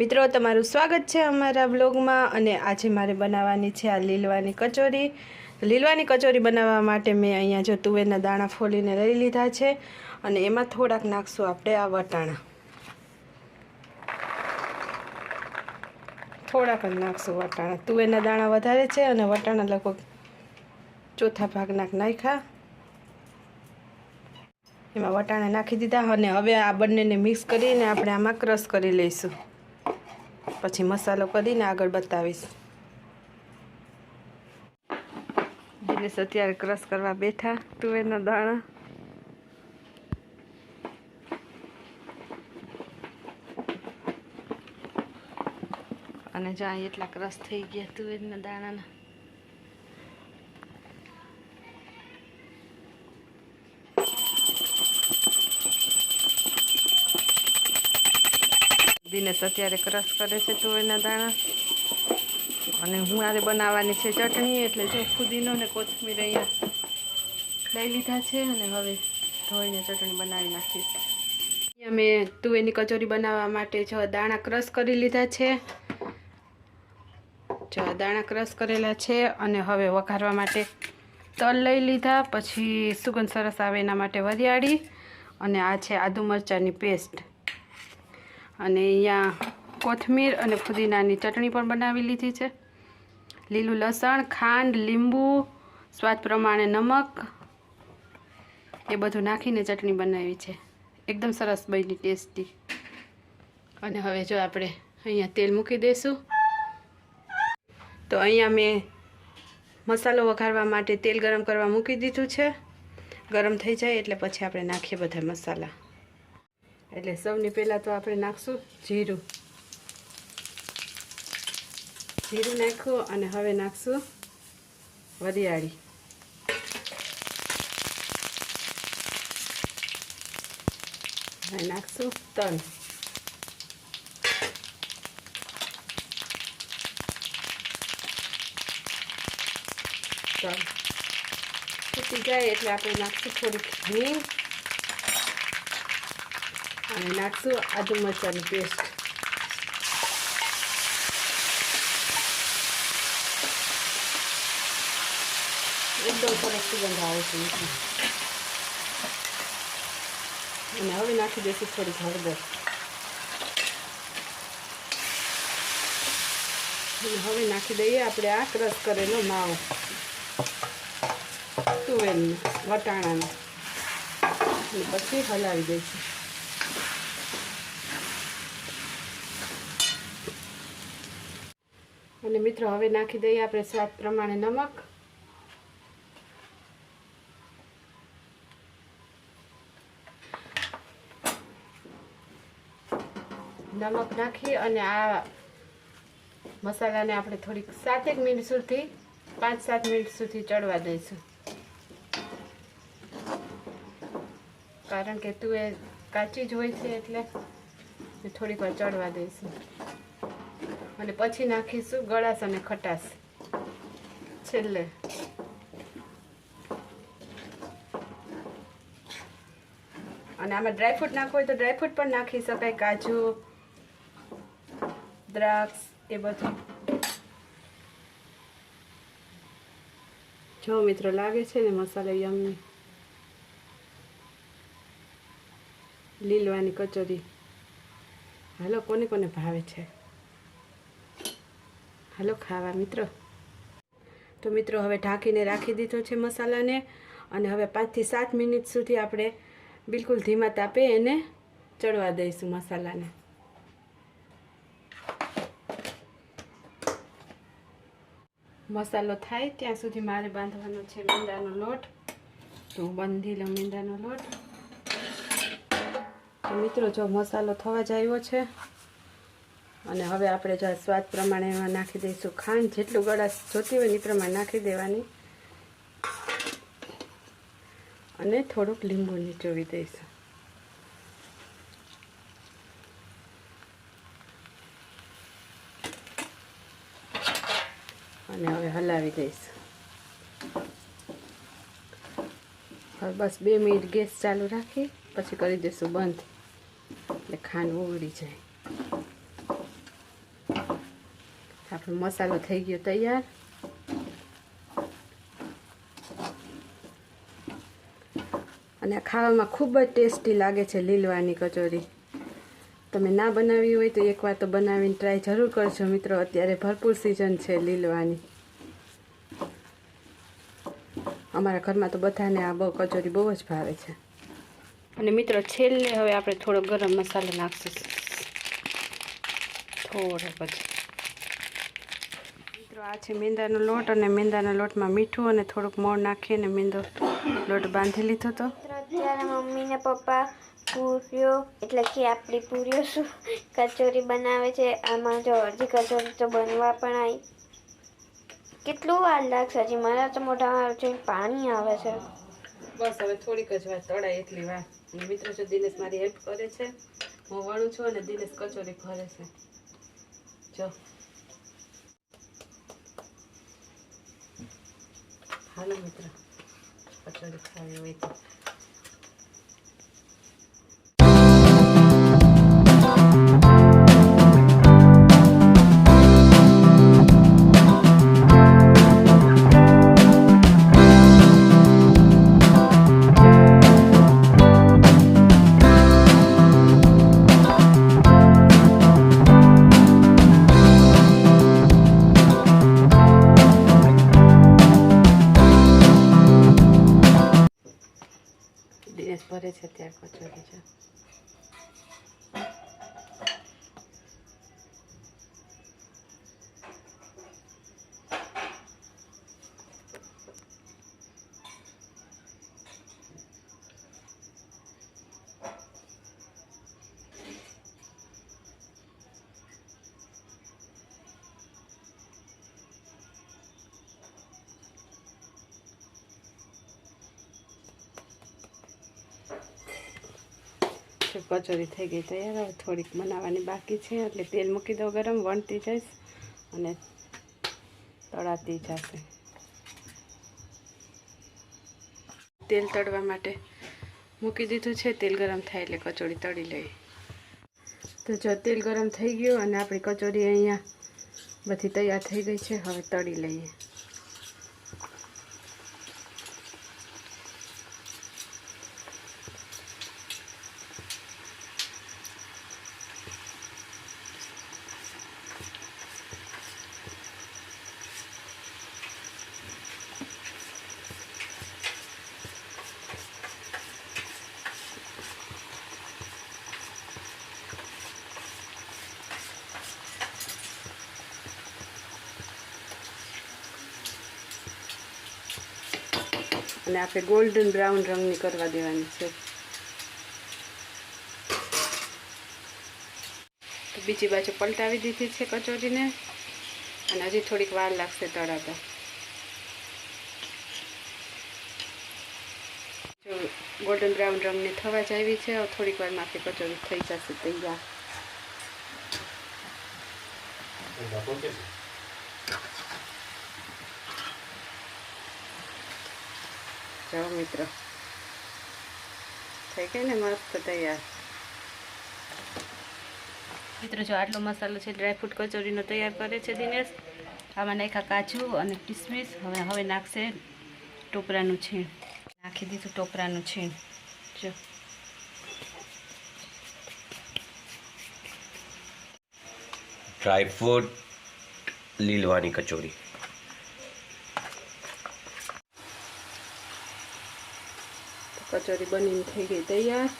મિત્રો, તમારું સ્વાગત છે અમારા બ્લોગમાં અને આજે મારે બનાવવાની છે આ લીલવાની કચોરી. લીલવાની કચોરી બનાવવા માટે મેં અહીંયા જો તુવેરના દાણા ફોલીને લઈ લીધા છે અને એમાં થોડાક નાખશું આપણે આ વટાણા. થોડાક જ નાખશું વટાણા. તુવેરના દાણા વધારે છે અને વટાણા લગભગ ચોથા ભાગના નાખ્યા. એમાં વટાણા નાખી દીધા અને હવે આ બંનેને મિક્સ કરીને આપણે આમાં ક્રશ કરી લઈશું. પછી મસાલો કરીને આગળ બતાવીશ. દિનેશ અત્યારે ક્રશ કરવા બેઠા તુવેરના દાણા. અને જ્યાં એટલા ક્રશ થઈ ગયા તુવેરના દાણાના. દિનેશ અત્યારે ક્રશ કરે છે તુવેરના દાણા. અને હું આરે બનાવવાની છે ચટણી એટલે જો ફુદીનો ને કોથમીર અહીંયા લઈ લીધા છે અને હવે ધોઈને ચટણી બનાવી નાખીશ. અહીંયા મેં તુવેરની કચોરી બનાવવા માટે જો દાણા ક્રશ કરી લીધા છે. જો દાણા ક્રશ કરેલા છે અને હવે વઘારવા માટે તલ લઈ લીધા, પછી સુગંધ સરસ આવે એના માટે વરિયાળી. અને આ છે આદુ મરચાંની પેસ્ટ. અને અહીંયા કોથમીર અને ફુદીનાની ચટણી પણ બનાવી લીધી છે. લીલું લસણ, ખાંડ, લીંબુ, સ્વાદ પ્રમાણે નમક, એ બધું નાખીને ચટણી બનાવી છે. એકદમ સરસ બની ટેસ્ટી. અને હવે જો આપણે અહીંયા તેલ મૂકી દઈશું. તો અહીંયા મેં મસાલો વઘારવા માટે તેલ ગરમ કરવા મૂકી દીધું છે. ગરમ થઈ જાય એટલે પછી આપણે નાખીએ બધા મસાલા. એટલે સૌની પહેલાં તો આપણે નાખશું જીરું. જીરું નાખ્યું અને હવે નાખશું વરિયાળી. હવે નાખશું તલ. તલ. ફૂટી જાય એટલે આપણે નાખશું થોડીક હિંગ. અને નાખશું આદુ મરચાંની પેસ્ટ એકદમ સરસ સુગંધ આવે છે અને હવે નાખી દઈશું થોડીક હળદર હવે નાખી દઈએ આપણે આ ક્રશ કરેલો માવો તુવેરનો વટાણાનો પછી હલાવી દઈશું અને મિત્રો, હવે નાખી દઈએ આપણે સ્વાદ પ્રમાણે નમક. નમક નાખી અને આ મસાલાને આપણે થોડીક સાતેક મિનિટ સુધી, પાંચ સાત મિનિટ સુધી ચડવા દઈશું. કારણ કે તું એ કાચી જ હોય છે એટલે થોડીક વાર ચડવા દઈશું. અને પછી નાખીશું ગળાશ અને ખટાશ. છેલ્લે. અને આમાં ડ્રાયફ્રૂટ નાખવું હોય તો ડ્રાયફ્રૂટ પણ નાખી શકાય, કાજુ, દ્રાક્ષ, એ બધું. જો મિત્રો લાગે છે ને મસાલો યમની લીલવાની કચોરી. હાલો, કોને કોને ભાવે છે? હાલો, ખાવા મિત્રો. તો મિત્રો, હવે ઢાંકીને રાખી દીધો છે મસાલાને અને હવે પાંચથી સાત મિનિટ સુધી આપણે બિલકુલ ધીમા તાપે એને ચડવા દઈશું મસાલાને. મસાલો થાય ત્યાં સુધી મારે બાંધવાનો છે મીંડાનો લોટ. તો હું બાંધી લઉં મીંડાનો લોટ. તો મિત્રો, જો મસાલો થવા જ આવ્યો છે અને હવે આપણે જો સ્વાદ પ્રમાણે એમાં નાખી દઈશું ખાંડ, જેટલું ગળાશ જોતી હોય એ પ્રમાણે નાખી દેવાની. અને થોડુંક લીંબુ નીચોવી દઈશું. અને હવે હલાવી દઈશું. બસ બે મિનિટ ગેસ ચાલુ રાખી, પછી કરી દઈશું બંધ. એટલે ખાંડ ઓગળી જાય. આપણો મસાલો થઈ ગયો તૈયાર. અને ખાવામાં ખૂબ જ ટેસ્ટી લાગે છે લીલવાની કચોરી. તમે ના બનાવી હોય તો એકવાર તો બનાવીને ટ્રાય જરૂર કરજો મિત્રો, અત્યારે ભરપૂર સિઝન છે લીલવાની. અમારા ઘરમાં તો બધાને આ બહુ કચોરી બહુ જ ભાવે છે. અને મિત્રો, છેલ્લે હવે આપણે થોડો ગરમ મસાલો નાખશું. થોડો પછી. આ છે મેંદાનો લોટ અને મેંદાના લોટમાં મીઠું અને થોડુંક મોણ નાખીને મેંદો લોટ બાંધી લીધો હતો. ત્યારે અત્યારે મમ્મી ને પપ્પા પૂરીઓ એટલે કે આપણી પૂરીઓ શું કચોરી બનાવે છે આમાં જો અડધી કચોરી તો બનવા પણ આવી કેટલું વાર લાગશે હજી? મારા તો મોઢામાં જોઈને પાણી આવે છે. બસ હવે થોડીક જ વાર તળાય એટલી વાર. અને મિત્રો જો દિનેશ મારી હેલ્પ કરે છે હું વણું છું અને દિનેશ કચોરી ભરે છે. જો. હાલો મિત્ર કચોરી ખાવી હોય તો. ભરે છે ત્યાં કચોરી છે. તો કચોરી થઈ ગઈ તૈયાર હવે થોડીક બનાવવાની બાકી છે. એટલે તેલ મૂકી દો ગરમ, વણતી જઈશ અને તળાતી જશે. તેલ તળવા માટે મૂકી દીધું છે. તેલ ગરમ થાય એટલે કચોરી તળી લઈએ. તો જો તેલ ગરમ થઈ ગયું અને આપણી કચોરી અહીંયા બધી તૈયાર થઈ ગઈ છે. હવે તળી લઈએ. અને આપણે ગોલ્ડન બ્રાઉન રંગની કરવા દેવાની છે. તો બીજી બાજુ પલટાવી દીધી છે કચોરીને. અને હજી થોડીક વાર લાગશે તળાતા ગોલ્ડન બ્રાઉન રંગની થવા જ આવી છે થોડીક વારમાં આપણી કચોરી થઈ જશે તૈયાર. જાઓ મિત્રો. થઈ ગઈ ને મસ્ત તૈયાર? મિત્રો જો આટલો મસાલો છે ડ્રાયફ્રૂટ કચોરીનો તૈયાર કરે છે દિનેશ. આમાં નાખ્યા કાજુ અને કિસમિસ. હવે હવે નાખશે ટોપરાનું છીણ. નાખી દીધું ટોપરાનું છીણ. જો. ડ્રાયફ્રૂટ લીલવાની કચોરી. કચોરી બનીને થઈ ગઈ તૈયાર.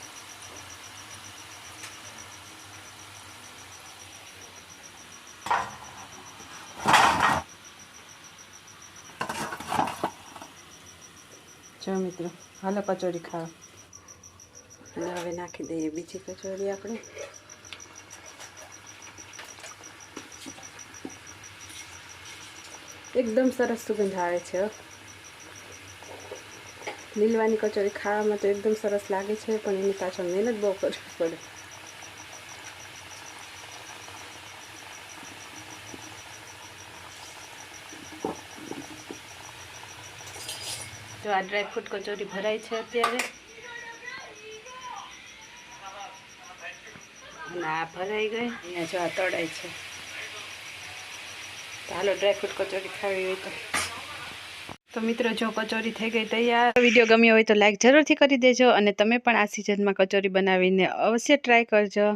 જો મિત્રો, હાલો કચોરી ખાઓ અને હવે નાખી દઈએ બીજી કચોરી આપણે. એકદમ સરસ સુગંધ આવે છે. લીલવાની કચોરી ખાવામાં તો એકદમ સરસ લાગે છે, પણ એની પાછળ મહેનત બહુ કરવી પડે. જો આ ડ્રાયફ્રૂટ કચોરી ભરાય છે અત્યારે. આ ભરાઈ ગઈ, અહીંયા જો આ તળાય છે. ચાલો ડ્રાયફ્રૂટ કચોરી ખાવી હોય તો. તો મિત્રો, જો કચોરી થઈ ગઈ તૈયાર. વીડિયો ગમ્યો હોય તો લાઈક જરૂરથી કરી દેજો અને તમે પણ આ સિઝનમાં કચોરી બનાવીને અવશ્ય ટ્રાય કરજો.